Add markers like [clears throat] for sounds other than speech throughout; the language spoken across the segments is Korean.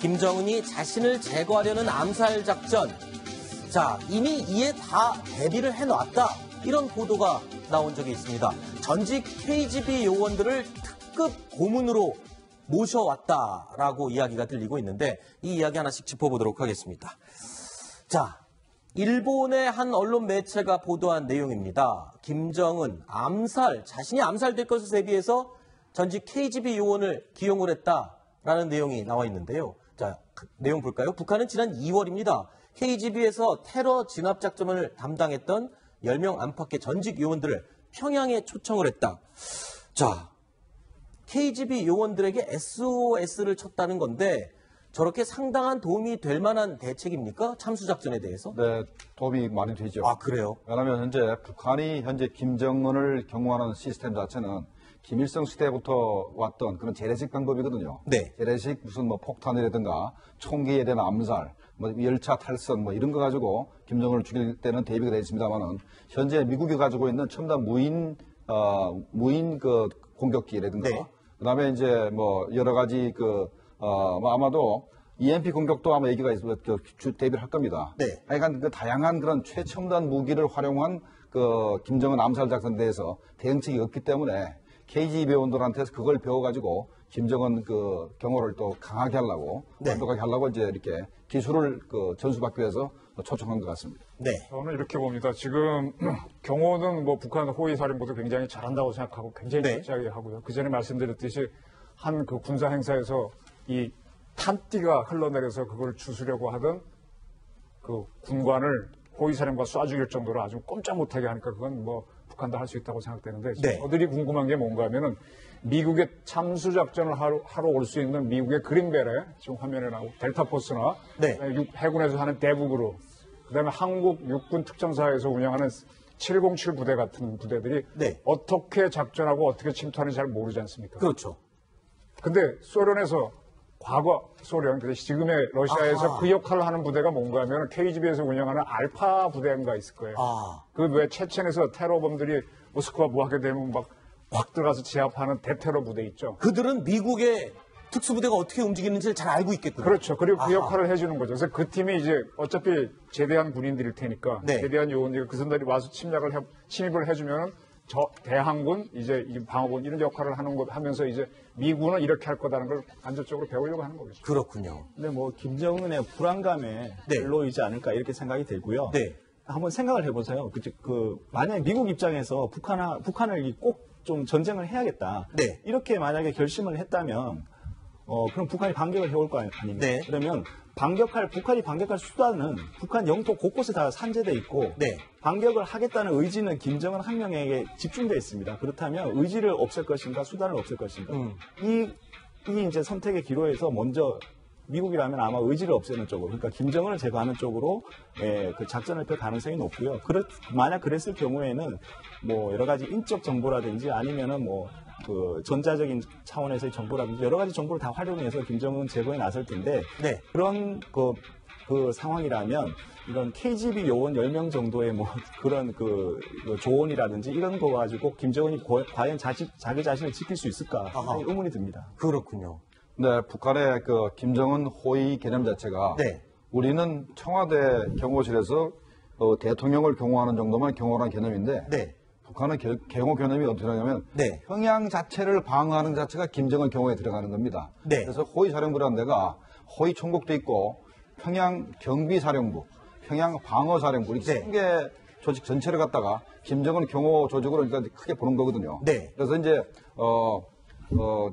김정은이 자신을 제거하려는 암살 작전. 자, 이미 이에 다 대비를 해놨다. 이런 보도가 나온 적이 있습니다. 전직 KGB 요원들을 특급 고문으로 모셔왔다라고 이야기가 들리고 있는데 이 이야기 하나씩 짚어보도록 하겠습니다. 자, 일본의 한 언론 매체가 보도한 내용입니다. 김정은 암살, 자신이 암살될 것을 대비해서 전직 KGB 요원을 기용을 했다 라는 내용이 나와 있는데요. 자, 그 내용 볼까요? 북한은 지난 2월입니다. KGB에서 테러 진압 작전을 담당했던 10명 안팎의 전직 요원들을 평양에 초청을 했다. 자, KGB 요원들에게 SOS를 쳤다는 건데 저렇게 상당한 도움이 될 만한 대책입니까? 참수 작전에 대해서? 네, 도움이 많이 되죠. 아, 그래요? 왜냐하면 현재 북한이 현재 김정은을 경호하는 시스템 자체는 김일성 시대부터 왔던 그런 재래식 방법이거든요. 네. 재래식 무슨 뭐 폭탄이라든가 총기에 대한 암살, 뭐 열차 탈선 뭐 이런 거 가지고 김정은을 죽일 때는 대비가 되어 있습니다만은 현재 미국이 가지고 있는 첨단 무인 어 무인 그 공격기라든가 네. 그다음에 이제 뭐 여러 가지 그 어, 뭐 아마도 EMP 공격도 아마 얘기가 있어 그 주- 대비를 할 겁니다. 네. 하여간 그 다양한 그런 최첨단 무기를 활용한 그 김정은 암살 작전에 대해서 대응책이 없기 때문에 KGB 요원들한테서 그걸 배워가지고 김정은 그 경호를 또 강하게 하려고 네. 완벽하게 하려고 이제 이렇게 기술을 그 전수받기 위해서 초청한 것 같습니다. 네. 저는 이렇게 봅니다. 지금 [clears throat] 경호는 뭐 북한 호위 사령부도 굉장히 잘한다고 생각하고 굉장히 네. 철저하게 하고요. 그 전에 말씀드렸듯이 한 그 군사 행사에서 이 탄띠가 흘러내려서 그걸 주수려고 하던 그 군관을 호위 사령부가 쏴 죽일 정도로 아주 꼼짝 못하게 하니까 그건 뭐 북한도 할 수 있다고 생각되는데 네. 저들이 궁금한 게 뭔가 하면은 미국의 참수 작전을 하러, 하러 올 수 있는 미국의 그린벨에 지금 화면에 나오고 델타 포스나 네. 육- 해군에서 하는 대북으로 그다음에 한국 육군 특전사에서 운영하는 707 부대 같은 부대들이 네. 어떻게 작전하고 어떻게 침투하는지 잘 모르지 않습니까? 그렇죠. 근데 소련에서 과거 소련, 그래서 지금의 러시아에서 아하. 그 역할을 하는 부대가 뭔가 하면 KGB에서 운영하는 알파 부대인가 있을 거예요. 아. 그왜 체첸에서 테러범들이 모스크바 뭐 하게 되면 막 확 들어가서 제압하는 대테러 부대 있죠. 그들은 미국의 특수부대가 어떻게 움직이는지를 잘 알고 있겠군요. 그렇죠. 그리고 그 아하. 역할을 해주는 거죠. 그래서 그 팀이 이제 어차피 제대한 군인들일 테니까 네. 제대한 요원들 그 선들이 와서 침략을 해, 침입을 해주면은 저 대항군 이제 이 방어군 이런 역할을 하는 것 하면서 이제 미군은 이렇게 할 거다는 걸 간접적으로 배우려고 하는 거겠죠. 그렇군요. 근데 뭐 김정은의 불안감에 네. 별로이지 않을까 이렇게 생각이 들고요. 네. 한번 생각을 해보세요. 그, 그 만약에 미국 입장에서 북한 북한을 꼭 좀 전쟁을 해야겠다. 네. 이렇게 만약에 결심을 했다면 어 그럼 북한이 반격을 해올 거 아닙니까? 네. 그러면 반격할 북한이 반격할 수단은 북한 영토 곳곳에 다 산재돼 있고 네. 반격을 하겠다는 의지는 김정은 한 명에게 집중돼 있습니다. 그렇다면 의지를 없앨 것인가 수단을 없앨 것인가 음. 이, 이 이제 선택의 기로에서 먼저 미국이라면 아마 의지를 없애는 쪽으로, 그러니까 김정은을 제거하는 쪽으로 예, 그 작전을 펼 가능성이 높고요. 그렇, 만약 그랬을 경우에는 뭐 여러 가지 인적 정보라든지 아니면은 뭐 그 전자적인 차원에서의 정보라든지 여러 가지 정보를 다 활용해서 김정은 제거에 나설 텐데 네. 그런 그, 그 상황이라면 이런 KGB 요원 10명 정도의 뭐 그런 그, 그 조언이라든지 이런 거 가지고 김정은이 고- 과연 자기, 자기 자신을 지킬 수 있을까 아하. 의문이 듭니다. 그렇군요. 네, 북한의 그 김정은 호의 개념 자체가 네. 우리는 청와대 경호실에서 어, 대통령을 경호하는 정도만 경호하는 개념인데 네. 북한은 겨- 경호 개념이 어떻게 하냐면 네. 평양 자체를 방어하는 자체가 김정은 경호에 들어가는 겁니다. 네. 그래서 호위 사령부라는 데가 호위 총국도 있고 평양 경비 사령부, 평양 방어 사령부 이렇게 네. 세개 조직 전체를 갖다가 김정은 경호 조직으로 일단 크게 보는 거거든요. 네. 그래서 이제 어, 어,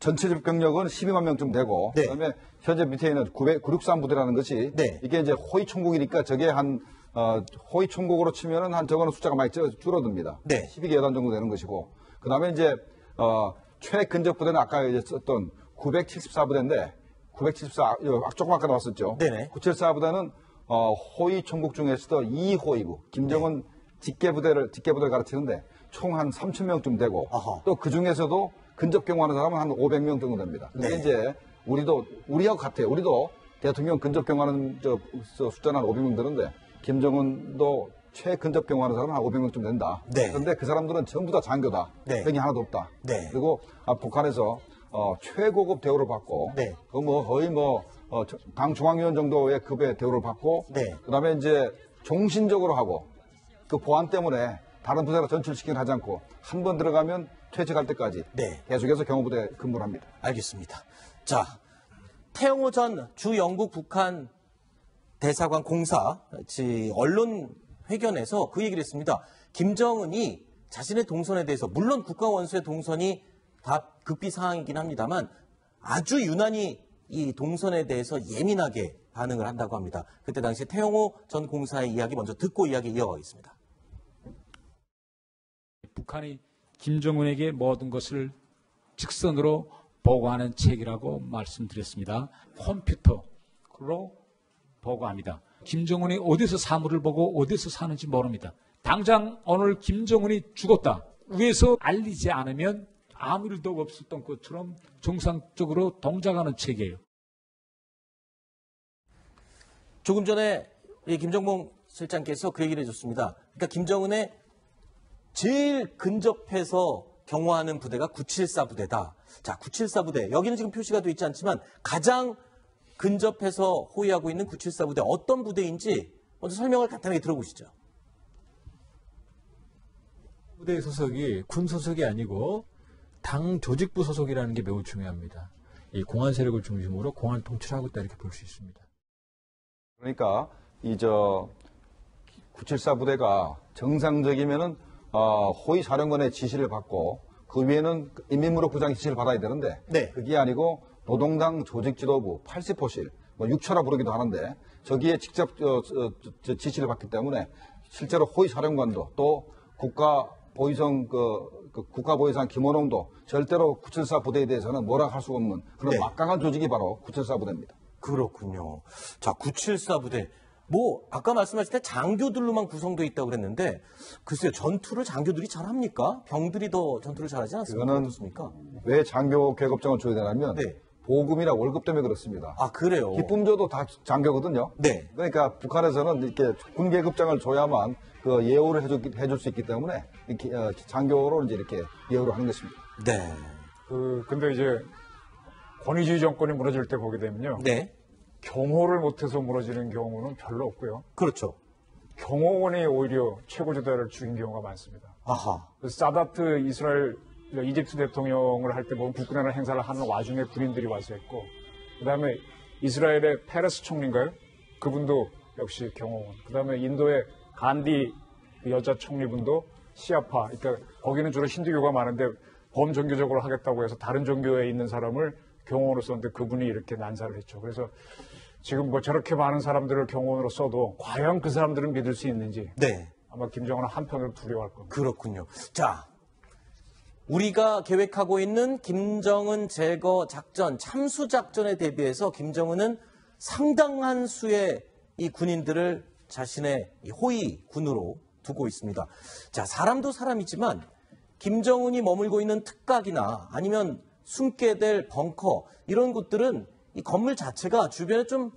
전체적 병력은 12만 명쯤 되고 네. 그다음에 현재 밑에 있는 900, 963 부대라는 것이 네. 이게 이제 호위 총국이니까 저게 한 어, 호위 총국으로 치면은 한 저거는 숫자가 많이 줄- 줄어듭니다. 네. 12개 여단 정도 되는 것이고 그다음에 이제 어, 최근접 부대는 아까 이제 썼던 974 부대인데 974 조금 아까 나왔었죠. 네네. 974 부대는 어, 호위 총국 중에서도 2호위부 김정은 직계 부대를 직계 부대를 가르치는데 총 한 3천 명쯤 되고. 또 그 중에서도 근접 경호하는 사람은 한 500명 정도 됩니다. 근데 네. 이제 우리도 우리하고 같아요. 우리도 대통령 근접 경호하는 저, 저 숫자는 한 500명 되는데 김정은도 최근접 경호하는 사람은 한 500명쯤 된다. 네. 그런데 그 사람들은 전부 다 장교다. 네. 병이 하나도 없다. 네. 그리고 아, 북한에서 어, 최고급 대우를 받고 네. 그뭐 거의 뭐 어, 저- 당 중앙위원 정도의 급의 대우를 받고 네. 그다음에 이제 종신적으로 하고 그 보안 때문에 다른 부대로 전출시키긴 하지 않고 한 번 들어가면 퇴직할 때까지 네. 계속해서 경호부대 근무를 합니다. 알겠습니다. 자, 태영호 전 주 영국 북한 대사관 공사 지 언론 회견에서 그 얘기를 했습니다. 김정은이 자신의 동선에 대해서 물론 국가 원수의 동선이 다 급비 사항이긴 합니다만 아주 유난히 이 동선에 대해서 예민하게 반응을 한다고 합니다. 그때 당시 태영호 전 공사의 이야기 먼저 듣고 이야기 이어가겠습니다. 북한이 김정은에게 모든 것을 직선으로 보고하는 책이라고 말씀드렸습니다. 컴퓨터로 보고 합니다. 김정은이 어디서 사물을 보고 어디서 사는지 모릅니다. 당장 오늘 김정은이 죽었다. 위에서 알리지 않으면 아무 일도 없었던 것처럼 정상적으로 동작하는 책이에요. 조금 전에 이 김정봉 실장께서 그 얘기를 해줬습니다. 그러니까 김정은의 제일 근접해서 경호하는 부대가 974 부대다. 자, 974 부대. 여기는 지금 표시가 되어 있지 않지만 가장 근접해서 호위하고 있는 974 부대 어떤 부대인지 먼저 설명을 간단하게 들어보시죠. 부대 소속이 군 소속이 아니고 당 조직부 소속이라는 게 매우 중요합니다. 이 공안 세력을 중심으로 공안 통치를 하고 있다 이렇게 볼 수 있습니다. 그러니까 이 저 974 부대가 정상적이면은 어, 호위 사령관의 지시를 받고 그 위에는 인민무력 부장의 지시를 받아야 되는데 네. 그게 아니고 노동당 조직지도부 80호실 뭐 6초라 부르기도 하는데 저기에 직접 저, 저, 저 지시를 받기 때문에 실제로 호위 사령관도 또 국가 보위성 그, 그 국가 보위상 김원홍도 절대로 974 부대에 대해서는 뭐라 할 수 없는 그런 네. 막강한 조직이 바로 974 부대입니다. 그렇군요. 자, 974 부대. 뭐 아까 말씀하실 때 장교들로만 구성되어 있다고 그랬는데 글쎄요 전투를 장교들이 잘합니까? 병들이 더 전투를 잘하지 않습니까? 그거는? 왜 장교 계급장을 줘야 되냐면 네. 보금이나 월급 때문에 그렇습니다. 아 그래요. 기쁨 줘도 다 장교거든요. 네. 그러니까 북한에서는 이렇게 군 계급장을 줘야만 그 예우를 해줄, 해줄 수 있기 때문에 이렇게 어, 장교로 이제 이렇게 예우를 하는 것입니다. 네. 그 근데 이제 권위주의 정권이 무너질 때 보게 되면요. 네. 경호를 못해서 무너지는 경우는 별로 없고요. 그렇죠. 경호원이 오히려 최고 지도자를 죽인 경우가 많습니다. 아하. 그 사다트 이스라엘 이집트 대통령을 할 때 보면 국군이라는 행사를 하는 와중에 군인들이 와서 했고 그 다음에 이스라엘의 페레스 총리인가요? 그분도 역시 경호원. 그 다음에 인도의 간디 그 여자 총리분도 시아파. 그러니까 거기는 주로 힌두교가 많은데 범종교적으로 하겠다고 해서 다른 종교에 있는 사람을 경호원으로 썼는데 그분이 이렇게 난사를 했죠. 그래서 지금 뭐 저렇게 많은 사람들을 경호원으로 써도 과연 그 사람들은 믿을 수 있는지 네. 아마 김정은은 한편으로 두려워할 겁니다. 그렇군요. 자, 우리가 계획하고 있는 김정은 제거 작전, 참수 작전에 대비해서 김정은은 상당한 수의 이 군인들을 자신의 이 호위 군으로 두고 있습니다. 자, 사람도 사람이지만 김정은이 머물고 있는 특각이나 아니면 숨게 될 벙커 이런 곳들은 이 건물 자체가 주변에 좀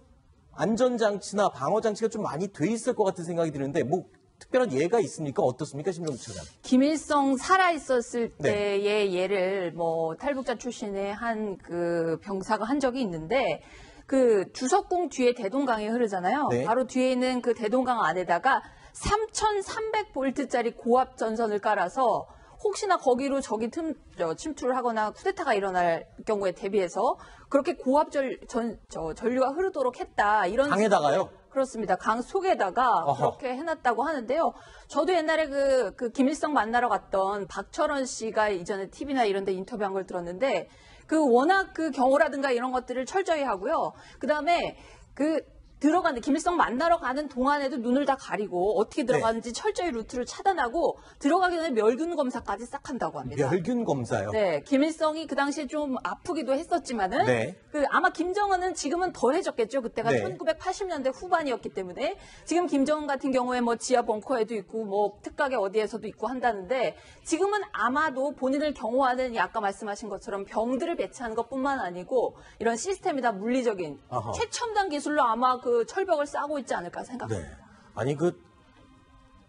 안전장치나 방어장치가 좀 많이 돼 있을 것 같은 생각이 드는데 뭐 특별한 예가 있습니까? 어떻습니까? 심정부 차장. 김일성 살아 있었을 네. 때의 예를 뭐 탈북자 출신의 한 그 병사가 한 적이 있는데 그 주석궁 뒤에 대동강이 흐르잖아요. 네. 바로 뒤에 있는 그 대동강 안에다가 3,300볼트짜리 고압 전선을 깔아서 혹시나 거기로 적이 틈, 저, 침투를 하거나 쿠데타가 일어날 경우에 대비해서 그렇게 고압 절, 전, 저, 전류가 흐르도록 했다. 이런 강에다가요? 그렇습니다. 강 속에다가 어허. 그렇게 해놨다고 하는데요. 저도 옛날에 그, 그 김일성 만나러 갔던 박철원 씨가 이전에 TV나 이런 데 인터뷰한 걸 들었는데 그 워낙 그 경호라든가 이런 것들을 철저히 하고요. 그 다음에 그 들어가는 김일성 만나러 가는 동안에도 눈을 다 가리고 어떻게 들어가는지 철저히 루트를 차단하고 들어가기 전에 멸균 검사까지 싹 한다고 합니다. 멸균 검사요. 네, 김일성이 그 당시에 좀 아프기도 했었지만은 네. 그 아마 김정은은 지금은 덜해졌겠죠. 그때가 네. 1980년대 후반이었기 때문에 지금 김정은 같은 경우에 뭐 지하 벙커에도 있고 뭐 특각에 어디에서도 있고 한다는데 지금은 아마도 본인을 경호하는 이 아까 말씀하신 것처럼 병들을 배치하는 것뿐만 아니고 이런 시스템이 다 물리적인 아하. 최첨단 기술로 아마 그 철벽을 쌓고 있지 않을까 네. 생각합니다. 아니 그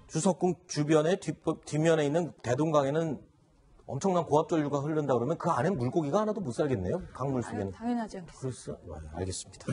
주석궁 주변에 뒷, 뒷면에 있는 대동강에는 엄청난 고압전류가 흐른다 그러면 그 안에 물고기가 하나도 못 살겠네요. 강물 속에는. 당연하죠. 그래서 네, 알겠습니다.